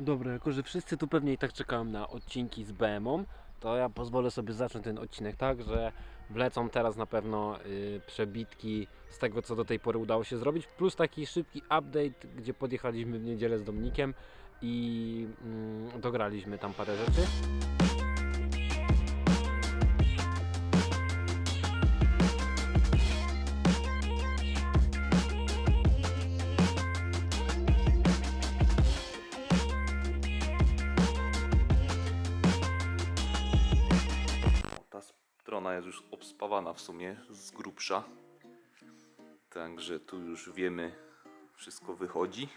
Dobra, jako że wszyscy tu pewnie i tak czekają na odcinki z BM-ą, to ja pozwolę sobie zacząć ten odcinek tak, że wlecą teraz na pewno y, przebitki z tego, co do tej pory udało się zrobić, plus taki szybki update, gdzie podjechaliśmy w niedzielę z Dominikiem i mm, dograliśmy tam parę rzeczy. Strona jest już obspawana w sumie z grubsza. Także tu już wiemy, wszystko wychodzi.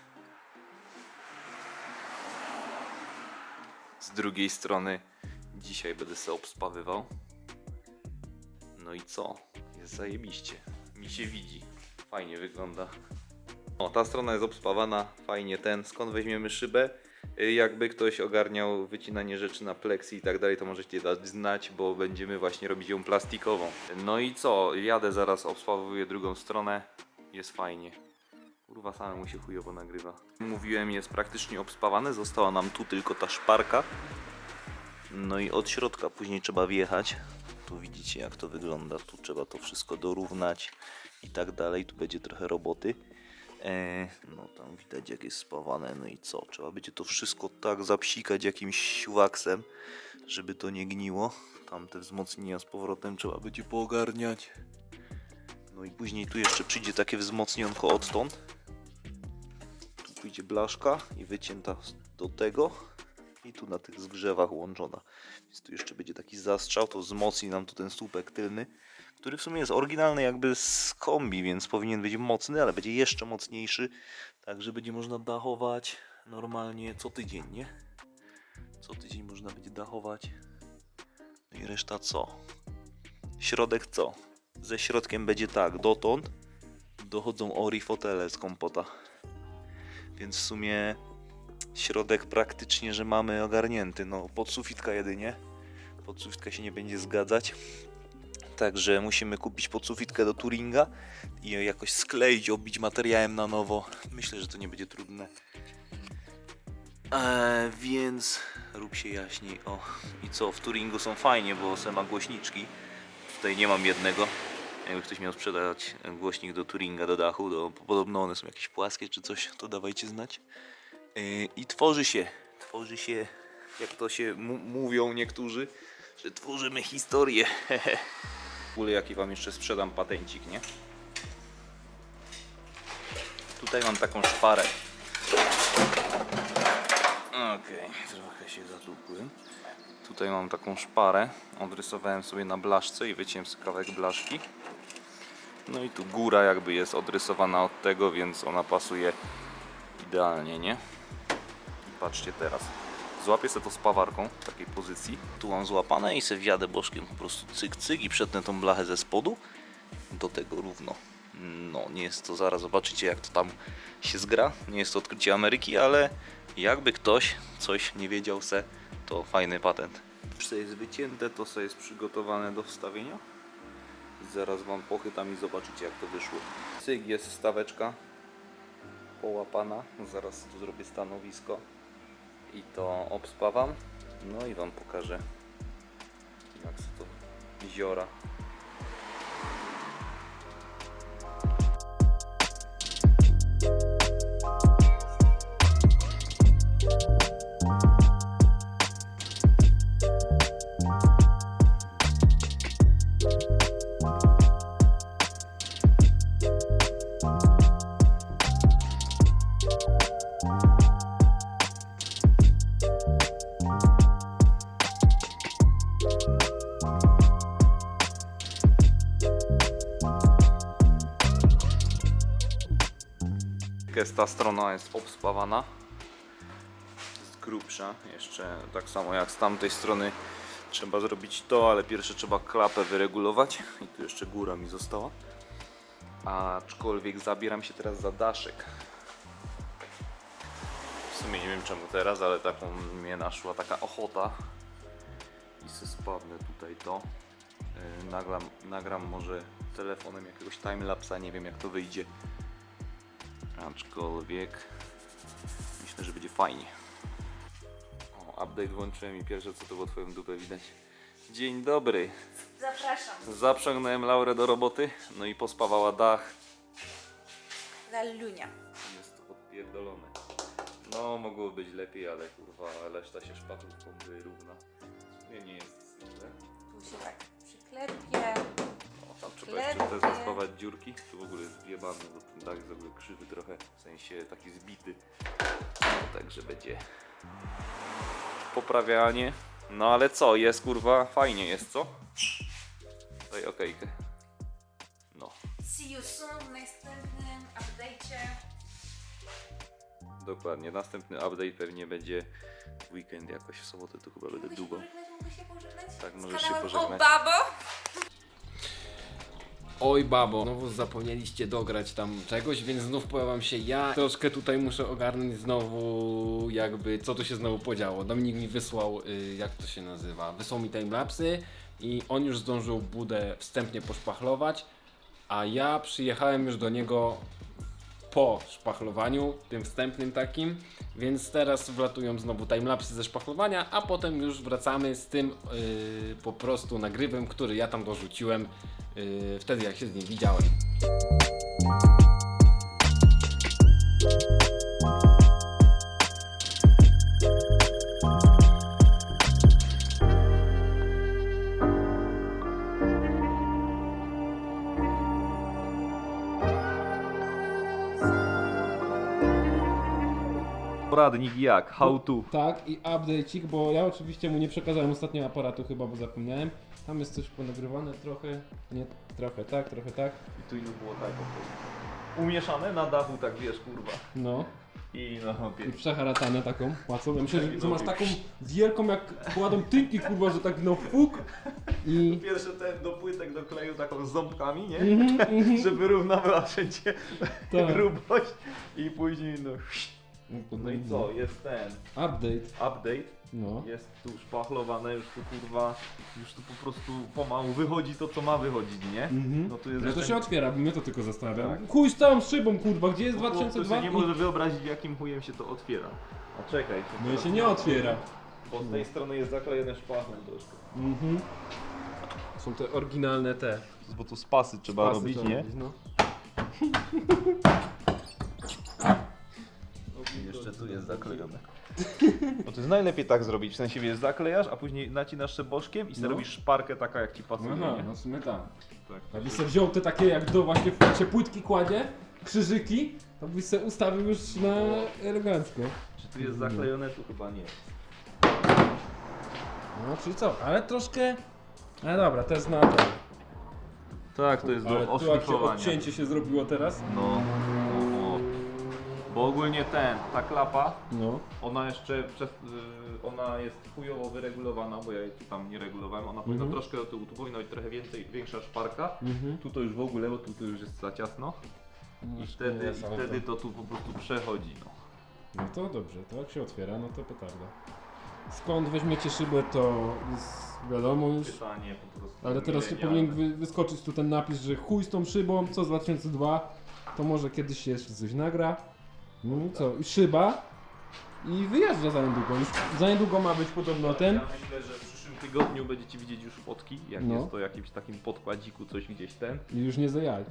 Z drugiej strony dzisiaj będę sobie obspawywał. No i co? Jest zajebiście. Mi się widzi. Fajnie wygląda. O, ta strona jest obspawana, fajnie ten. Skąd weźmiemy szybę? Y, Jakby ktoś ogarniał wycinanie rzeczy na pleksji i tak dalej, to możecie dać znać, bo będziemy właśnie robić ją plastikową. No i co? Jadę zaraz, obspawuję drugą stronę. Jest fajnie. Kurwa, samemu się chujowo nagrywa. Mówiłem, jest praktycznie obspawane, została nam tu tylko ta szparka. No i od środka później trzeba wjechać. Tu widzicie jak to wygląda, tu trzeba to wszystko dorównać i tak dalej. Tu będzie trochę roboty. E, no tam widać jak jest spawane, no i co? Trzeba będzie to wszystko tak zapsikać jakimś waksem, żeby to nie gniło. Tam te wzmocnienia z powrotem trzeba będzie poogarniać. No i później tu jeszcze przyjdzie takie wzmocnionko odtąd. Tu pójdzie blaszka i wycięta do tego. I tu na tych zgrzewach łączona. Więc tu jeszcze będzie taki zastrzał, to wzmocni nam tu ten słupek tylny który w sumie jest oryginalny jakby z kombi, więc powinien być mocny, ale będzie jeszcze mocniejszy, także będzie można dachować normalnie co tydzień, nie? Co tydzień można będzie dachować. No i reszta co? Środek co? Ze środkiem będzie tak, dotąd dochodzą ori fotele z kompota. Więc w sumie środek praktycznie, że mamy ogarnięty. No, podsufitka jedynie. Podsufitka się nie będzie zgadzać. Także musimy kupić podsufitkę do Turinga i ją jakoś skleić, obić materiałem na nowo. Myślę, że to nie będzie trudne. Eee, więc rób się jaśniej. O, i co? W Turingu są fajnie, bo se ma głośniczki. Tutaj nie mam jednego. Jakby ktoś miał sprzedać głośnik do Turinga, do dachu, to podobno one są jakieś płaskie czy coś, to dawajcie znać. Eee, I tworzy się, tworzy się, jak to się mówią niektórzy, że tworzymy historię. Ogóle jaki wam jeszcze sprzedam patencik, nie? Tutaj mam taką szparę. Okej, trochę się zatupłem. Tutaj mam taką szparę. Odrysowałem sobie na blaszce i wyciąłem kawałek blaszki. No i tu góra jakby jest odrysowana od tego, więc ona pasuje idealnie, nie? I patrzcie teraz. Złapię sobie to spawarką w takiej pozycji. Tu mam złapane i se wjadę bożkiem po prostu cyk cyk i przetnę tą blachę ze spodu do tego równo. No, nie jest to zaraz, zobaczycie jak to tam się zgra. Nie jest to odkrycie Ameryki, ale jakby ktoś coś nie wiedział se, to fajny patent. To jest wycięte, to sobie jest przygotowane do wstawienia. Zaraz wam pochytam i zobaczycie jak to wyszło. Cyk, jest wstaweczka połapana. Zaraz tu zrobię stanowisko i to obspawam. No i Wam pokażę jak się to ziora. Ta strona jest obspawana. Jest grubsza. Jeszcze tak samo jak z tamtej strony trzeba zrobić to, ale pierwsze trzeba klapę wyregulować. I tu jeszcze góra mi została. Aczkolwiek zabieram się teraz za daszek. W sumie nie wiem czemu teraz, ale taką mnie naszła taka ochota. I se spadnę tutaj to. Yy, Nagram, nagram może telefonem jakiegoś timelapsa, nie wiem jak to wyjdzie. Aczkolwiek myślę, że będzie fajnie. Update włączyłem i pierwsze co to było twoją dupę widać. Dzień dobry. Zapraszam. Zaprzągnąłem Laurę do roboty, no i pospawała dach. Lalunia. Jest to odpierdolone. No, mogło być lepiej, ale kurwa, reszta się szpachówką wyrówna. Nie, nie jest źle. Tu się tak przyklepie. Tam trzeba jeszcze zaspawać dziurki. Tu w ogóle jest wjebany, bo ten dach jest w ogóle krzywy trochę, w sensie taki zbity. No, także będzie poprawianie. No ale co, jest kurwa, fajnie jest, co? Daj okejkę. No, See you soon w następnym update'cie. dokładnie. Następny update pewnie będzie w weekend jakoś w sobotę, tu chyba będę Mogę się długo. pożegnać? Mogę się pożegnać? Tak, możesz się kanałem pożegnać. O babo! Oj babo, znowu zapomnieliście dograć tam czegoś, więc znów wam się ja. Troszkę tutaj muszę ogarnąć znowu jakby co tu się znowu podziało. Dominik mi wysłał, y, jak to się nazywa, wysłał mi timelapsy i on już zdążył budę wstępnie poszpachlować, a ja przyjechałem już do niego po szpachlowaniu, tym wstępnym takim, więc teraz wlatują znowu timelapsy ze szpachlowania, a potem już wracamy z tym yy, po prostu nagrywem, który ja tam dorzuciłem yy, wtedy jak się z nim widziałem. Poradnik jak, how to. Tak, i update'ik, bo ja oczywiście mu nie przekazałem ostatnio aparatu chyba, bo zapomniałem. Tam jest coś ponagrywane trochę, nie trochę tak, trochę tak. I tu ino było tak po prostu. Umieszane na dachu, tak wiesz, kurwa. No, I no, i pięknie. przeharatane taką płacą. Ja myślę, że, Taki że masz nowy. taką wielką jak kładą tynki kurwa, że tak no fuk i... Pierwsze ten do płytek dokleił taką z ząbkami, nie? Mhm, mhm, Żeby równowała wszędzie tak. grubość i później no... No i co, Mhm. jest ten Update, update, no. jest tu szpachlowane, już tu kurwa, już tu po prostu pomału wychodzi to co ma wychodzić, nie? Mhm. No tu jest No to jeszcze- się otwiera, bo mnie to tylko zastanawia. Tak. Chuj z całą szybą kurwa, gdzie jest Chłop tu 2002? sobie nie może wyobrazić jakim chujem się to otwiera. A czekaj. to No i się nie otwiera. Bo z tej strony jest zaklejone szpachlem troszkę. Mhm. Są te oryginalne te. Bo tu spasy trzeba pasy robić, trzeba nie? robić, No. Jeszcze tu jest zaklejone. No to jest najlepiej tak zrobić, w sensie wiesz, zaklejasz, a później nacinasz się bożkiem i sobie No. robisz szparkę taka jak ci pasuje, Aha, nie? no w sumie tak. Tak. Jakbyś sobie wziął te takie, jak do właśnie się płytki kładzie, krzyżyki, to byś sobie ustawił już na elegancko. Czy tu jest zaklejone? Tu chyba nie. No, czyli co? Ale troszkę... Ale dobra, to jest na to. Tak, to jest Ale do tu jak się oszlifowania. odcięcie się zrobiło teraz. No, no, bo ogólnie ten, ta klapa, No. ona jeszcze przez, y, ona jest chujowo wyregulowana, bo ja jej tu tam nie regulowałem, ona powinna Mhm. troszkę do tyłu, tu powinna być trochę więcej, większa szparka. Mhm. Tu to już w ogóle, bo tu to już jest za ciasno. I wtedy, i wtedy to tu po prostu przechodzi, no. No to dobrze, to jak się otwiera, no to petarda. Skąd weźmiecie szybę, to jest wiadomo już. Pytanie po prostu. Ale teraz się powinien wy, wyskoczyć tu ten napis, że chuj z tą szybą, co z 2002, to może kiedyś się jeszcze coś nagra. No i co, i szyba i wyjeżdża za niedługo. Już za niedługo ma być podobno ten. Ja myślę, że w przyszłym tygodniu będziecie widzieć już fotki, jak No. jest to jakimś takim podkładziku, coś gdzieś ten. I już nie za jaj.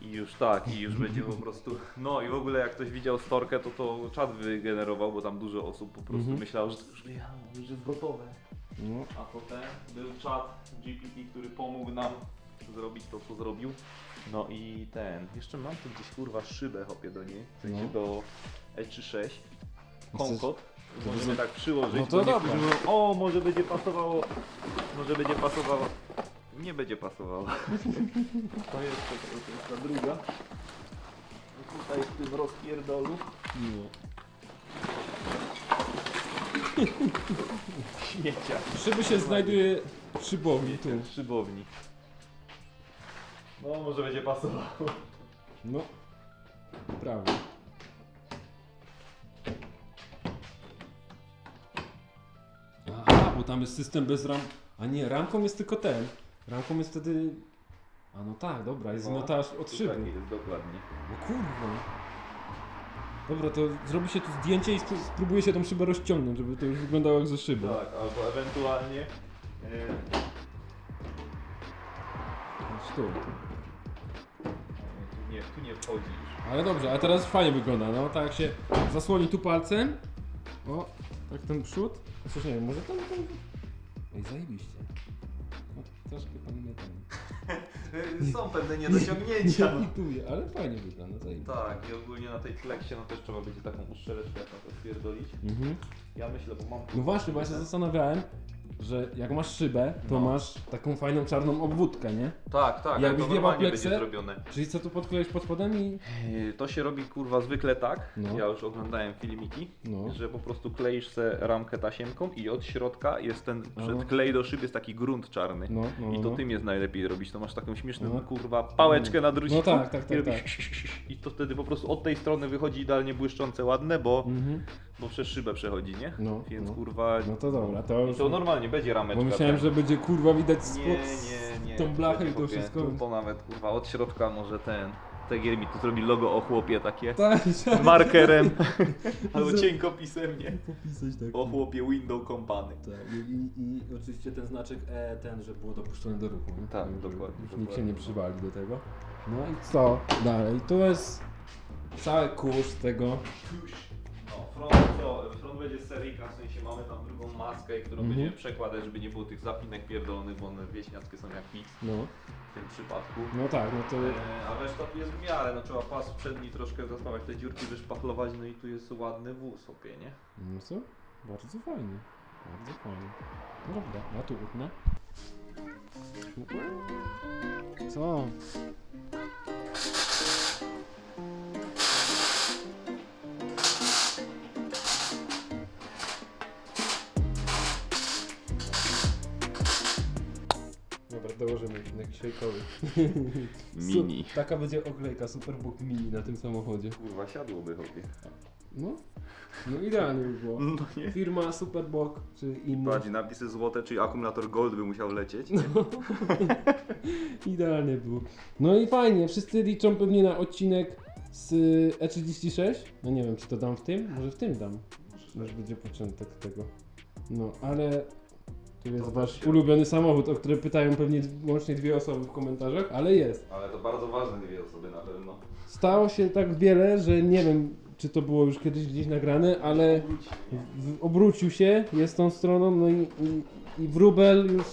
I już tak, i już będzie po prostu. No i w ogóle jak ktoś widział storkę, to to czat wygenerował, bo tam dużo osób po prostu Mhm. myślało, że to już wyjechało, już jest gotowe. No. A potem był czat GPT, który pomógł nam zrobić to, co zrobił. No i ten, jeszcze mam tu gdzieś kurwa szybę hopie do niej, w sensie No. do E36, Chcesz- Konkot. to Możemy tak przyłożyć, No to bo niektórzy dobra. mówią, o może będzie pasowało, może będzie pasowało. Nie będzie pasowało. To jest po prostu ta druga. I tutaj w tym rozpierdolu no. śmiecia. Szyby się znajduje w szybowni tu. Ten szybownik. No może będzie pasowało. No. Prawie. Aha, bo tam jest system bez ram. A nie, ramką jest tylko ten. Ramką jest wtedy. A no tak, dobra, jest No, notaż od szyby. taki jest dokładnie. No kurwa. Dobra, to zrobi się tu zdjęcie i spró- spróbuje się tą szybę rozciągnąć, żeby to już wyglądało jak ze szybą. Tak, albo ewentualnie... e, Patrz tu. Tu nie, tu nie wchodzi już. Ale dobrze, a teraz fajnie wygląda, no tak jak się zasłoni tu palcem. O, tak ten przód. Chociaż nie wiem, może tam, tam... Ej, zajebiście. No, troszkę pan nie ten... Są pewne Nie niedociągnięcia. pituje, ale fajnie wygląda, zajebiście. Tak, i ogólnie na tej kleksie no też trzeba będzie taką uszczeleczkę na to spierdolić. Mhm. Ja myślę, bo mam... No właśnie, bo ja się zastanawiałem, że jak masz szybę, to No. masz taką fajną czarną obwódkę, nie? Tak, tak, Jakbyś to wjebał normalnie będzie zrobione. Czyli co tu podkleisz pod spodem i... Yy, To się robi kurwa zwykle tak, No. ja już oglądałem filmiki, No. że po prostu kleisz se ramkę tasiemką i od środka jest ten, No. przed klej do szyb jest taki grunt czarny. No, no, I no. to tym jest najlepiej robić, to masz taką śmieszną No. kurwa pałeczkę na druciku No tak, tak, tak, i, robisz tak. i to wtedy po prostu od tej strony wychodzi idealnie błyszczące, ładne, bo, Mhm. bo przez szybę przechodzi, nie? No, Więc no. kurwa... No to dobra, to I już... to normalnie będzie rameczka. Bo myślałem, ten. że będzie kurwa widać spod Nie, nie, nie. tą blachę i Będzie to chłopie, wszystko. To nawet kurwa od środka może ten. Tegier mi tu zrobi logo o chłopie takie. Tak, tak. Markerem. Albo Z- cienko pisemnie. Popisać tak. O chłopie window company. Tak, i, i, I oczywiście ten znaczek E, ten, że było dopuszczone do ruchu. Nie? Tak, Żeby dokładnie, Już nikt się nie przywali do tego. No i co dalej? Tu jest cały kurz tego. No, front, co, front będzie seryjka, w sensie mamy tam drugą maskę, którą Mhm. będziemy przekładać, żeby nie było tych zapinek pierdolonych, bo one wieśniackie są jak nic No, w tym przypadku. no tak, no to... E, A reszta tu jest w miarę, no trzeba pas przedni troszkę zaspawać te dziurki, wyszpachlować, no i tu jest ładny wóz, opie, nie? No co? Bardzo fajnie. Bardzo fajnie. Dobra, ja tu utnę. Co? Dołożymy na kieszejkowy. Mini. Su- taka będzie oklejka Superbook Mini na tym samochodzie. Kurwa, siadłoby chłopie. No, no idealnie by było. No nie. Firma Superbook czy inna. Bardziej napisy złote, czyli akumulator gold by musiał lecieć. Idealnie było. No i fajnie, wszyscy liczą pewnie na odcinek z y, E36. No nie wiem, czy to dam w tym? Może w tym dam. Już będzie początek tego. No, ale tu jest To wasz ulubiony samochód, o który pytają pewnie d- łącznie dwie osoby w komentarzach, ale jest. Ale to bardzo ważne dwie osoby na pewno. Stało się tak wiele, że nie wiem, czy to było już kiedyś gdzieś nagrane, ale w, obrócił się, jest tą stroną, no i, i, i wróbel już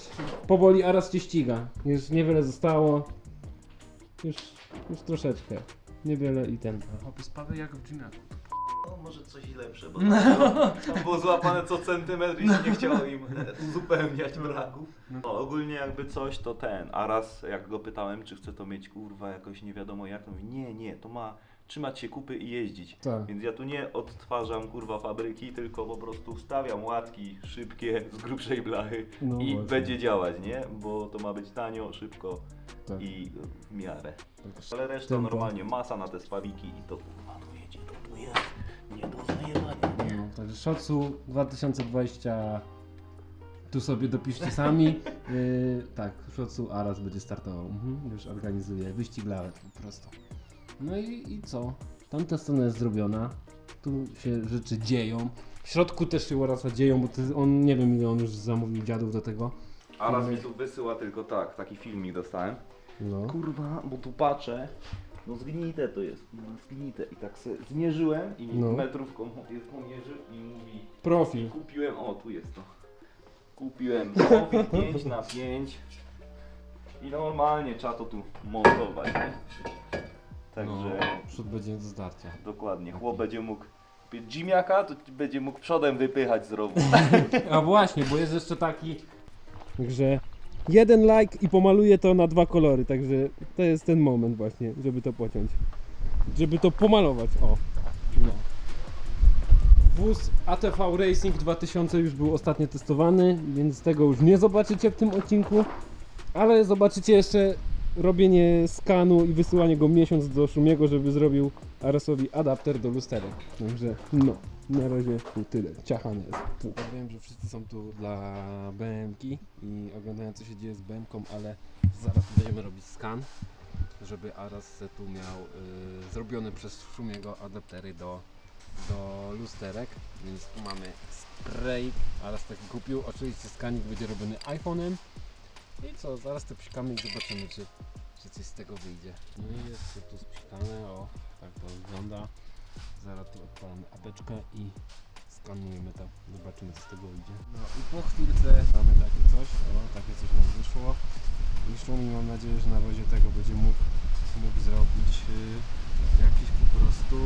powoli Aras cię ściga. Już niewiele zostało. Już, już troszeczkę. Niewiele i ten. Spadaj jak w. No może coś lepsze, bo tam było złapane co centymetr i się nie chciało im uzupełniać braku. No, ogólnie jakby coś to ten, a raz jak go pytałem, czy chce to mieć kurwa jakoś nie wiadomo jak, to mówi nie, nie, to ma trzymać się kupy i jeździć. Tak. Więc ja tu nie odtwarzam kurwa fabryki, tylko po prostu wstawiam łatki szybkie z grubszej blachy No i właśnie. będzie działać, nie? Bo to ma być tanio, szybko Tak. i w miarę. Tak. Ale reszta Tempo. normalnie masa na te spawiki i to kurwa tu jedzie, to tu jest nie do zajebania, nie? No, także Shotsu 2020 tu sobie dopiszcie sami. Yy, tak, Shotsu Aras będzie startował. Mhm, już organizuje wyścig lawet po prostu. No i, i co? Tamta strona jest zrobiona. Tu się rzeczy dzieją. W środku też się Arasa dzieją, bo to, on nie wiem ile on już zamówił dziadów do tego. A raz mi tu wysyła tylko tak, taki filmik dostałem. No. Kurwa, bo tu patrzę, no zgnite to jest, no zgnite. I tak sobie zmierzyłem i No. metrówką jest pomierzył i mówi, Profil. kupiłem, o tu jest to. Kupiłem profil 5 na 5 i normalnie trzeba to tu montować, nie? Także No, przód będzie do zdarcia. dokładnie, chłop będzie mógł kupić Jimiaka, to będzie mógł przodem wypychać z rowu. A właśnie, bo jest jeszcze taki, że jeden like i pomaluję to na dwa kolory, także to jest ten moment właśnie, żeby to pociąć. Żeby to pomalować, o. No. Wóz ATV Racing 2000 już był ostatnio testowany, więc tego już nie zobaczycie w tym odcinku, ale zobaczycie jeszcze robienie skanu i wysyłanie go miesiąc do Szumiego, żeby zrobił Arasowi adapter do lusterek. Także no, na razie tyle. Ciachany jest. Ja wiem, że wszyscy są tu dla BMK i oglądają co się dzieje z BMK, ale zaraz będziemy robić skan, żeby Aras tu miał y, zrobione przez Szumiego adaptery do do lusterek, więc tu mamy spray, oraz taki kupił. Oczywiście skanik będzie robiony iPhone'em. I co, zaraz to psikamy i zobaczymy, czy, czy coś z tego wyjdzie. No i jest to tu spsikane, o, tak to wygląda. Zaraz tu odpalamy apeczkę i skanujemy to, zobaczymy co z tego wyjdzie. No i po chwilce mamy takie coś, o, takie coś nam wyszło. I Szumi mam nadzieję, że na wozie tego będzie mógł, mógł zrobić y, jakiś po prostu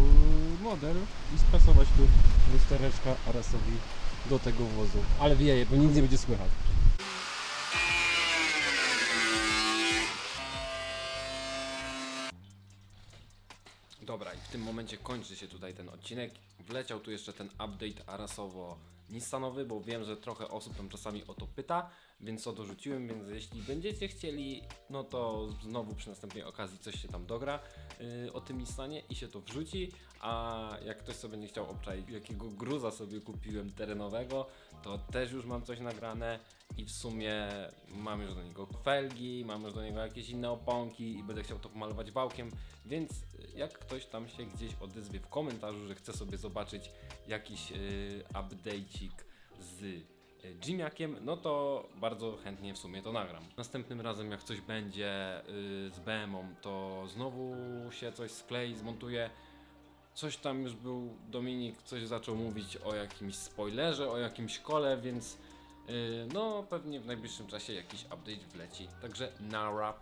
model i spasować tu lustereczka Arasowi do tego wozu. Ale wieje, bo nic nie będzie słychać. Dobra, i w tym momencie kończy się tutaj ten odcinek. Wleciał tu jeszcze ten update Arasowo Nissanowy, bo wiem, że trochę osób tam czasami o to pyta, więc to rzuciłem, więc jeśli będziecie chcieli, no to znowu przy następnej okazji coś się tam dogra yy, o tym Nissanie i się to wrzuci, a jak ktoś sobie nie chciał obczaić, jakiego gruza sobie kupiłem terenowego, to też już mam coś nagrane i w sumie mam już do niego felgi, mam już do niego jakieś inne oponki i będę chciał to pomalować wałkiem, więc jak ktoś tam się gdzieś odezwie w komentarzu, że chce sobie zobaczyć jakiś yy, update'ik z y, Jimiakiem, no to bardzo chętnie w sumie to nagram. Następnym razem jak coś będzie y, z BM-ą, to znowu się coś sklei, zmontuje. Coś tam już był Dominik, coś zaczął mówić o jakimś spoilerze, o jakimś kole, więc yy, no pewnie w najbliższym czasie jakiś update wleci. Także nara.